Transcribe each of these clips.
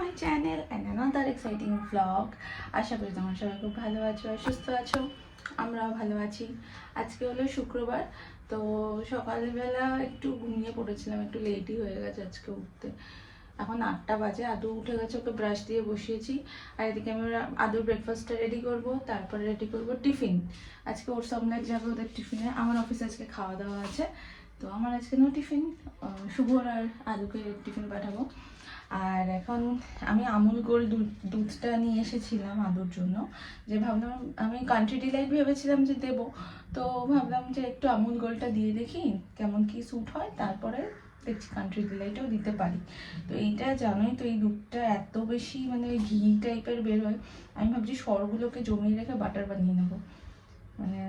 my channel and another exciting vlog. আশা করি তোমরা সবাই খুব ভালো আছো আর আছো। আমরাও ভালো আছি। আজকে হলো শুক্রবার, তো সকালবেলা একটু ঘুমিয়ে পড়েছিলাম, একটু লেটই হয়ে গেছে আজকে উঠতে। এখন আটটা বাজে, আদু উঠে গেছে, ওকে ব্রাশ দিয়ে বসিয়েছি। আর এদিকে আমি আদুর ব্রেকফাস্টটা রেডি করব, তারপরে রেডি করব টিফিন আজকে ওর অমলেট যাবে ওদের টিফিনে আমার অফিসে আজকে খাওয়া দাওয়া আছে, তো আমার আজকে নো টিফিন শুভর আর আলুকে টিফিন পাঠাবো। আর এখন আমি আমুল গোল দুধ, দুধটা নিয়ে এসেছিলাম আলুর জন্য। যে ভাবলাম, আমি কান্ট্রি ডিলাইট ভেবেছিলাম যে দেবো। তো ভাবলাম যে একটু আমুল গোলটা দিয়ে দেখি, কেমন কি স্যুট হয়। তারপরে দেখছি কান্ট্রি ডিলাইটও দিতে পারি। তো এইটা জানোই তো এই দুধটা এত বেশি মানে ঘি টাইপের বেরোয় আমি ভাবছি সরগুলোকে জমিয়ে রেখে বাটার বানিয়ে নেব। মানে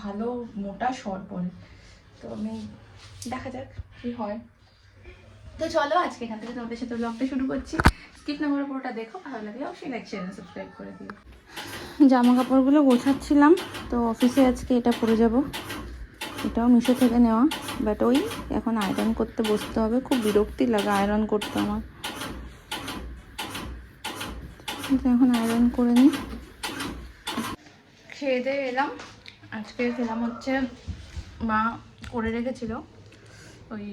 ভালো মোটা সর পড়ে। তো আমি দেখা যাক কি হয়। তো চলো আজকে এখান থেকে তোমাদের সাথে ব্লগটা শুরু করছি। স্কিপ না করে পুরোটা দেখো, ভালো লাগে অবশ্যই লাইক শেয়ার সাবস্ক্রাইব করে দিও। জামা কাপড়গুলো গোছাচ্ছিলাম, তো অফিসে আজকে এটা পরে যাব। এটাও মিশো থেকে নেওয়া বাট ওই এখন আয়রন করতে বসতে হবে। খুব বিরক্তি লাগে আয়রন করতে আমার। এখন আয়রন করে নিই খেয়ে দিয়ে এলাম। আজকে খেলাম হচ্ছে মা করে রেখেছিল ওই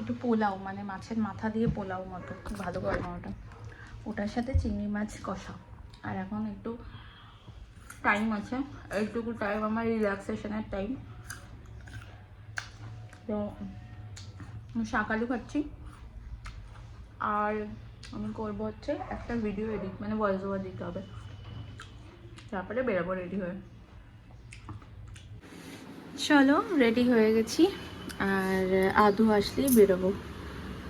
একটু পোলাও মানে মাছের মাথা দিয়ে পোলাও মতো, খুব ভালো করে ওটা ওটার সাথে চিংড়ি মাছ কষা। আর এখন একটু টাইম আছে। এইটুকু টাইম আমার রিল্যাক্সেশনের টাইম তো আলু খাচ্ছি। আর আমি করব হচ্ছে একটা ভিডিও এডিট মানে ভয়েস ওভার দিতে হবে। তারপরে বেরাবো রেডি হয়ে। চলো রেডি হয়ে গেছি। আর আদু আসলেই বেরোবো।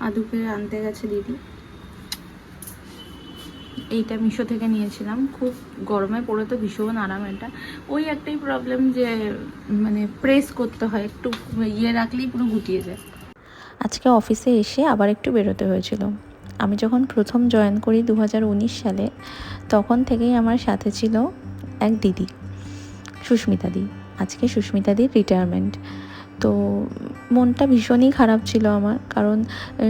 আদুকে আনতে গেছে দিদি। এইটা মিশো থেকে নিয়েছিলাম। খুব গরমে পড়ে তো ভীষণ আরাম এটা। ওই একটাই প্রবলেম যে মানে প্রেস করতে হয়, একটু ইয়ে রাখলেই পুরো গুটিয়ে যায়। আজকে অফিসে এসে আবার একটু বেরোতে হয়েছিল। আমি যখন প্রথম জয়েন করি দু হাজার উনিশ সালে, তখন থেকেই আমার সাথে ছিল এক দিদি, সুস্মিতা দি। আজকে সুস্মিতা দির রিটায়ারমেন্ট তো মনটা ভীষণই খারাপ ছিল আমার। কারণ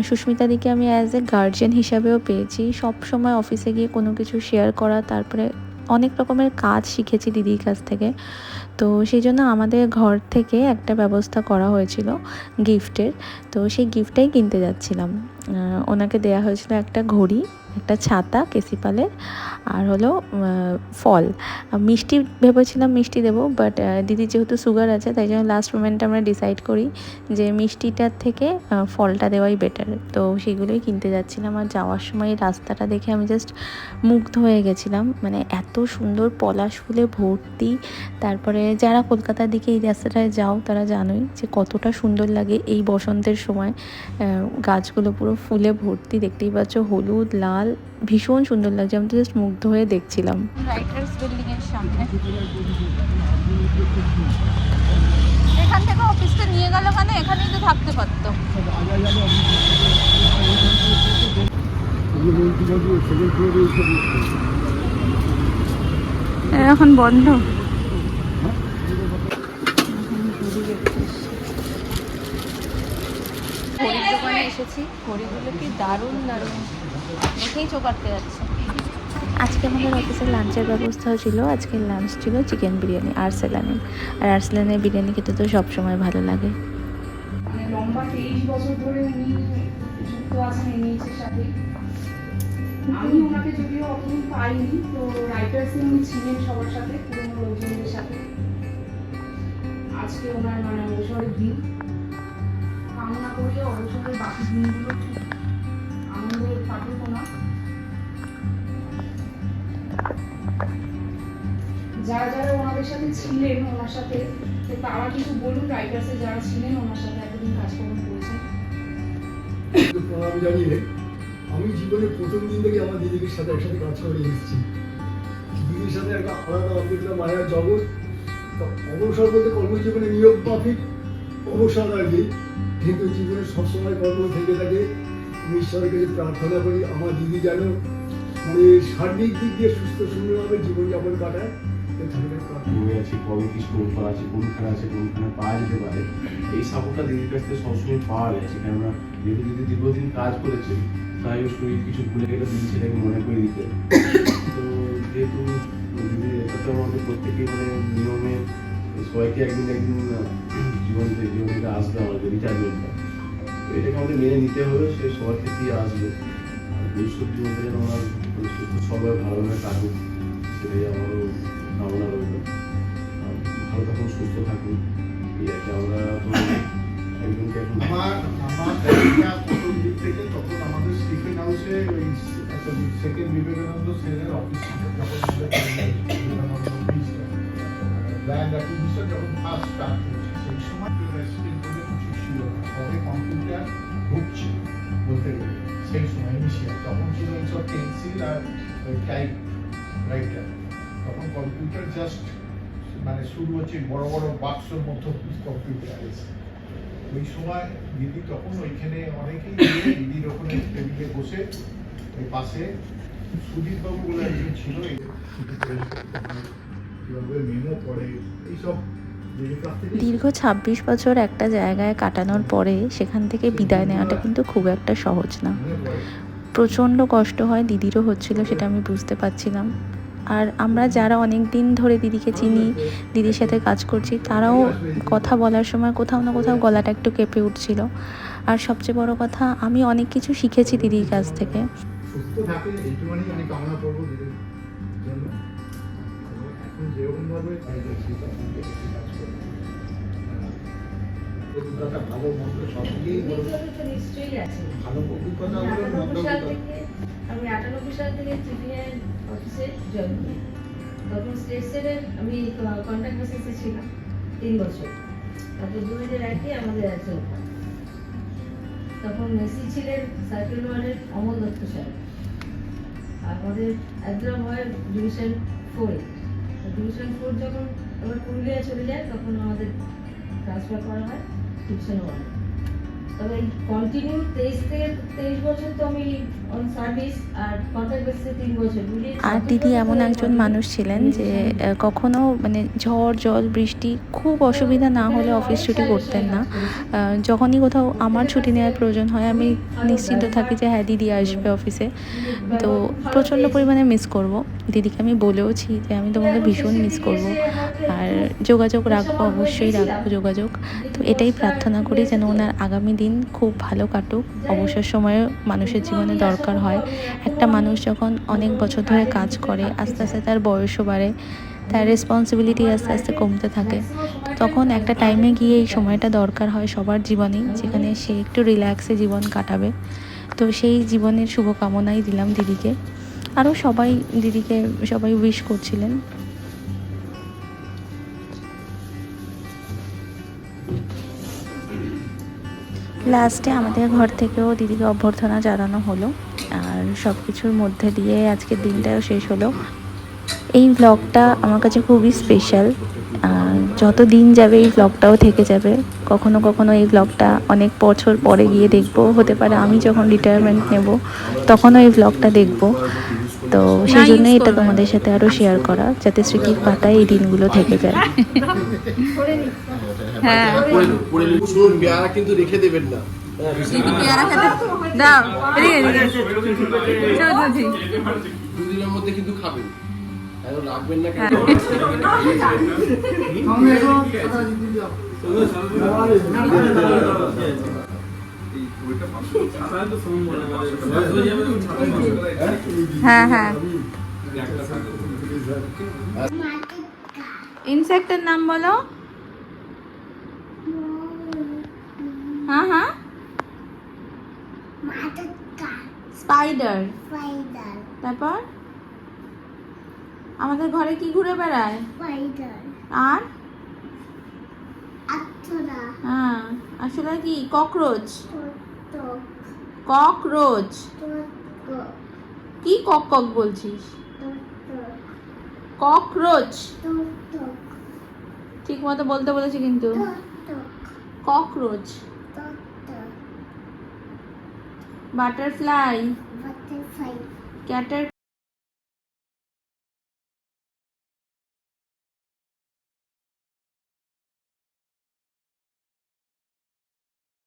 সুস্মিতা দিকে আমি অ্যাজ এ গার্জিয়ান হিসাবেও পেয়েছি। সব সময় অফিসে গিয়ে কোনো কিছু শেয়ার করা, তারপরে অনেক রকমের কাজ শিখেছি দিদির কাছ থেকে। তো সেই জন্য আমাদের ঘর থেকে একটা ব্যবস্থা করা হয়েছিল গিফটের তো সেই গিফটটাই কিনতে যাচ্ছিলাম। ওনাকে দেয়া হয়েছিল একটা ঘড়ি। একটা ছাতা কেসিপালের আর হলো ফল। মিষ্টি ভেবেছিলাম মিষ্টি দেবো বাট দিদির যেহেতু সুগার আছে, তাই জন্য লাস্ট মোমেন্টে আমরা ডিসাইড করি যে মিষ্টিটার থেকে ফলটা দেওয়াই বেটার তো সেগুলোই কিনতে যাচ্ছিলাম, আর যাওয়ার সময় রাস্তাটা দেখে আমি জাস্ট মুগ্ধ হয়ে গেছিলাম। মানে এত সুন্দর পলাশ ফুলে ভর্তি। তারপরে যারা কলকাতার দিকে এই রাস্তাটায় যাও, তারা জানোই যে কতটা সুন্দর লাগে এই বসন্তের সময় গাছগুলো পুরো ফুলে ভর্তি। দেখতেই পাচ্ছ হলুদ, লাল ভীষণ সুন্দর লাগছে আমি তো জাস্ট মুগ্ধ হয়ে দেখছিলাম। রাইটার্স বিল্ডিং এর সামনে। এখান থেকে অফিসটা নিয়ে গেল কেন এখানেই তো থাকতে পারতো। এখন বন্ধ। ঘড়ির দোকানে এসেছি ঘড়িগুলো কি দারুণ দারুণ দেখেই চোখ আটকে যাচ্ছে। আজকে আমাদের অফিসের লাঞ্চের ব্যবস্থা ছিল। আজকের লাঞ্চ ছিল চিকেন বিরিয়ানি আর্সেলানের আর আর্সেলানের বিরিয়ানি খেতে তো সবসময় ভালো লাগে। মানে লম্বা তেইশ বছর ধরে উনি যুক্ত আছেন এনএইচের সাথে। আমি ওনাকে যদিও অতদিন পাইনি তো রাইটার্সে উনি ছিলেন সবার সাথে পুরোনো লোকজনদের সাথে। আজকে ওনার মানে অবসরের দিন। কামনা করি অবসরের বাকি দিনগুলো যারা যারা ওনাদের সাথে ছিলেন, ওনার সাথে তারা কিছু বলুন রাইটার্সে যারা ছিলেন, ওনার সাথে এতদিন কাজকর্ম করেছেন। প্রণাম জানিয়ে আমি জীবনের প্রথম দিন থেকে আমার দিদির সাথে একসাথে কাজ করে এসেছি। দিদির সাথে একটা আলাদা অভিজ্ঞতা মায়ের জগৎ। অবসর বলতে কর্মজীবনে নিয়োগ মাফিক, অবসর আর কি কিন্তু জীবনে সবসময় কর্ম থেকে থাকে। ঈশ্বরের কাছে প্রার্থনা করি, আমার দিদি যেন মানে সার্বিক দিক দিয়ে সুস্থ সুন্দরভাবে জীবনযাপন কাটায় ঘুরে আছি কবে কি স্টোন করা আছে কোনখানে আছে কোনখানে পাওয়া যেতে পারে। এই সাপোর্টটা দিদির কাছ থেকে সবসময় পাওয়া গেছে, কেননা যেহেতু দিদি দীর্ঘদিন কাজ করেছে, তাই শরীর কিছু ভুলে গেলে দিদি সেটাকে মনে করে দিতে। তো যেহেতু আমাদের প্রত্যেকেই মানে নিয়মে সবাইকে একদিন একদিন জীবন থেকে জীবন আসবে আমাদের রিটায়ারমেন্টটা এটাকে আমাদের মেনে নিতে হবে সে সবার ক্ষেত্রেই আসবে। ভবিষ্যৎ জীবনটা যেন আমার সবাই ভালোভাবে কাটুক সেটাই আমারও কামনা রইল। ভালো থাকুন, সুস্থ থাকুন, এই আর কি আমরা তো একজনকে এখন দিক থেকে তখন আমাদের হাউসে সেকেন্ড বিবেকানন্দ সেনের অফিস যখন ল্যান্ড অ্যাকুইজিশন যখন ফার্স্ট স্টার্ট হয়েছে সময় তবে কম্পিউটার ঢুকছে বলতে গেলে। সেই সময় ইনিশিয়াল তখন ছিল এইসব পেন্সিল আর টাইপ রাইটার তখন কম্পিউটার জাস্ট মানে শুরু হচ্ছে বড় বড় বাক্সর মতো কম্পিউটার এসে ওই সময় দিদি তখন ওইখানে অনেকেই দিদির ওখানে টেবিলে বসে ওই পাশে সুদীপ বাবু বলে একজন ছিল। কীভাবে মেমো পড়ে এইসব দীর্ঘ ২৬ বছর একটা জায়গায় কাটানোর পরে সেখান থেকে বিদায় নেওয়াটা কিন্তু খুব একটা সহজ না। প্রচণ্ড কষ্ট হয় দিদিরও হচ্ছিল সেটা আমি বুঝতে পারছিলাম। আর আমরা যারা অনেক দিন ধরে দিদিকে চিনি, দিদির সাথে কাজ করছি, তারাও কথা বলার সময় কোথাও না কোথাও গলাটা একটু কেঁপে উঠছিল। আর সবচেয়ে বড় কথা, আমি অনেক কিছু শিখেছি দিদির কাছ থেকে। অভিজ্ঞতা ভালো মন্দ সব আছে। ভালো অভিজ্ঞতা বলো মন্দ আমি আটানব্বই সাল থেকে টিভিএন অফিসে জয়েন করি তখন স্টেট সেলের আমি কন্ট্যাক্ট বেসিসে ছিলাম তিন বছর। তারপর দু হাজার একে আমাদের একজন তখন মেসি ছিলেন সার্কেল ওয়ার্ডের অমল দত্ত স্যার। আর আমাদের একদম হয় ডিভিশন ফোরে ডিভিশন ফোর যখন আবার পুরুলিয়া চলে যায় তখন আমাদের ট্রান্সফার করা হয়। তবে কন্টিনিউ তেইশ থেকে তেইশ বছর তো আমি অন সার্ভিস আর কন্ট্রাক্ট বেসিসে তিন বছর আর দিদি এমন একজন মানুষ ছিলেন যে আহ, কখনো মানে ঝড় জল বৃষ্টি খুব অসুবিধা না হলে অফিস ছুটি করতেন না। যখনই কোথাও আমার ছুটি নেওয়ার প্রয়োজন হয় আমি নিশ্চিন্ত থাকি যে হ্যাঁ দিদি আসবে অফিসে তো প্রচণ্ড পরিমাণে মিস করব। দিদিকে আমি বলেওছি যে আমি তোমাকে ভীষণ মিস করব। আর যোগাযোগ রাখব, অবশ্যই রাখব যোগাযোগ। তো এটাই প্রার্থনা করি যেন ওনার আগামী দিন খুব ভালো কাটুক। অবসর সময়ে মানুষের জীবনে দরকার হয়। একটা মানুষ যখন অনেক বছর ধরে কাজ করে, আস্তে আস্তে তার বয়সও বাড়ে, তার রেসপন্সিবিলিটি আস্তে আস্তে কমতে থাকে, তখন একটা টাইমে গিয়ে এই সময়টা দরকার হয় সবার জীবনেই, যেখানে সে একটু রিল্যাক্সে জীবন কাটাবে। তো সেই জীবনের শুভকামনাই দিলাম দিদিকে। আরও সবাই দিদিকে, সবাই উইশ করছিলেন। লাস্টে আমাদের ঘর থেকেও দিদিকে অভ্যর্থনা জানানো হলো। আর সব কিছুর মধ্যে দিয়ে আজকের দিনটাও শেষ হলো। এই ব্লগটা আমার কাছে খুবই স্পেশাল যত দিন যাবে এই ব্লগটাও থেকে যাবে। কখনো কখনো এই ব্লগটা অনেক বছর পরে গিয়ে দেখব। হতে পারে আমি যখন রিটায়ারমেন্ট নেব, তখনও এই ব্লগটা দেখব। তো সেই জন্যই এটা তোমাদের সাথে আরও শেয়ার করা যাতে স্মৃতির পাতায় এই দিনগুলো থেকে যায়। হ্যাঁ। কিন্তু রেখে দেবেন না দাও দুদিনের মধ্যে কিন্তু খাবেন রাখবেন না কেন হ্যাঁ হ্যাঁ। ইনসেক্টের নাম বলো। হ্যাঁ হ্যাঁ। স্পাইডার। তারপর? আমাদের ঘরে কি ঘুরে বেড়ায়? আর? হ্যাঁ আসলে কি? ককরোচ। ককরোচ কি কক কক বলছিস? ককরোচ ঠিক মতো বলতে বলেছি কিন্তু। Cockroach butterfly. ক্যাটার